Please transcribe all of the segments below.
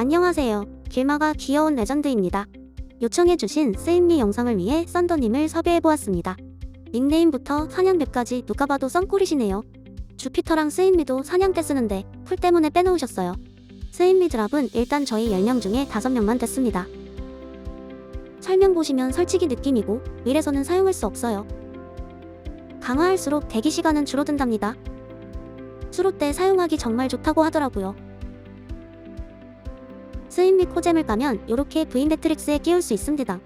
안녕하세요. 길마가 귀여운 레전드입니다. 요청해주신 쓰임미 영상을 위해 썬더님을 섭외해보았습니다. 닉네임부터 사냥맵까지 누가 봐도 썬콜이시네요. 주피터랑 쓰임미도 사냥 때 쓰는데 풀 때문에 빼놓으셨어요. 쓰임미 드랍은 일단 저희 10명 중에 5명만 됐습니다. 설명 보시면 설치기 느낌이고 밀에서는 사용할 수 없어요. 강화할수록 대기 시간은 줄어든답니다. 수로 때 사용하기 정말 좋다고 하더라고요. 스임 및 코잼을 까면 이렇게 부인 매트릭스에 끼울 수 있습니다.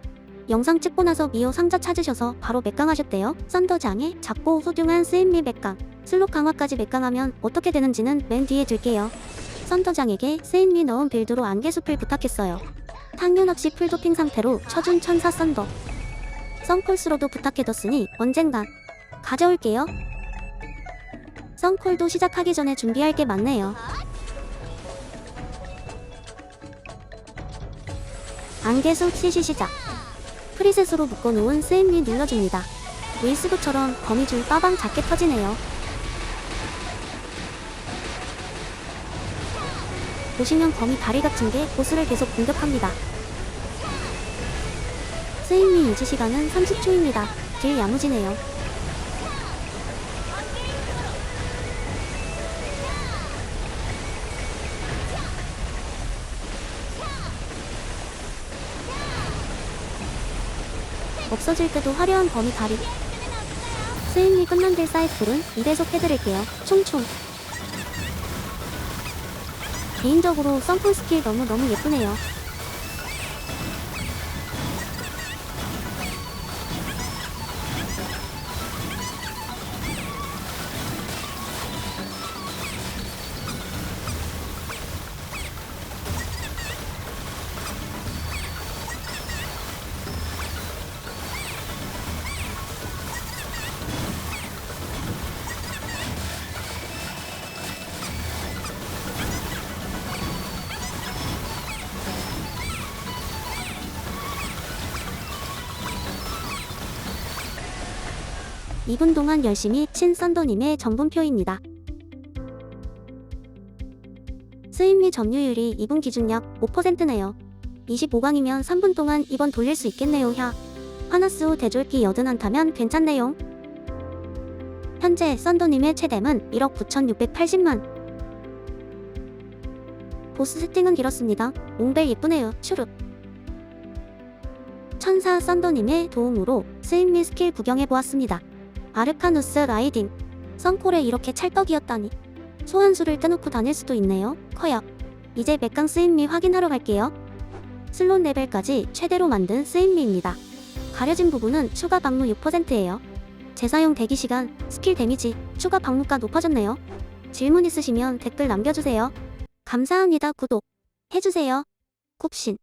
영상 찍고 나서 미호 상자 찾으셔서 바로 맥강하셨대요. 썬더장에 작고 소중한 스임 및 맥강, 슬롯 강화까지 맥강하면 어떻게 되는지는 맨 뒤에 둘게요. 썬더장에게 스임 및 넣은 빌드로 안개숲을 부탁했어요. 탕류낚시 풀도핑 상태로 쳐준 천사 썬더. 썬콜스로도 부탁해뒀으니 언젠간 가져올게요. 썬콜도 시작하기 전에 준비할 게 많네요. 안개숲 시시 시작. 프리셋으로 묶어놓은 스임리 눌러줍니다. 윌스브처럼 거미줄 빠방 작게 터지네요. 보시면 거미 다리 같은 게 보스를 계속 공격합니다. 스임리 유지 시간은 30초입니다. 길 야무지네요. 없어질 때도 화려한 거미 다리. 스임이 끝난 뒤 사이클은 2배속 해드릴게요. 총총. 개인적으로 썬풀 스킬 너무너무 예쁘네요. 이분 동안 열심히 친 썬더님의 전분표입니다. 스임리 점유율이 2분 기준 약 5%네요. 25강이면 3분 동안 2번 돌릴 수 있겠네요, 야. 하나스호 대졸기 여든 한타면 괜찮네요. 현재 썬더님의 최대는 1억 9,680만. 보스 세팅은 길었습니다. 몽벨 예쁘네요, 슈룹. 천사 썬더님의 도움으로 스임미 스킬 구경해보았습니다. 아르카누스 라이딩. 썬콜에 이렇게 찰떡이었다니. 소환수를 떼놓고 다닐 수도 있네요. 커요. 이제 맥강 쓰임미 확인하러 갈게요. 슬롯 레벨까지 최대로 만든 쓰임미입니다. 가려진 부분은 추가 방무 6%예요. 재사용 대기 시간, 스킬 데미지, 추가 방무가 높아졌네요. 질문 있으시면 댓글 남겨주세요. 감사합니다. 구독 해주세요. 굽신.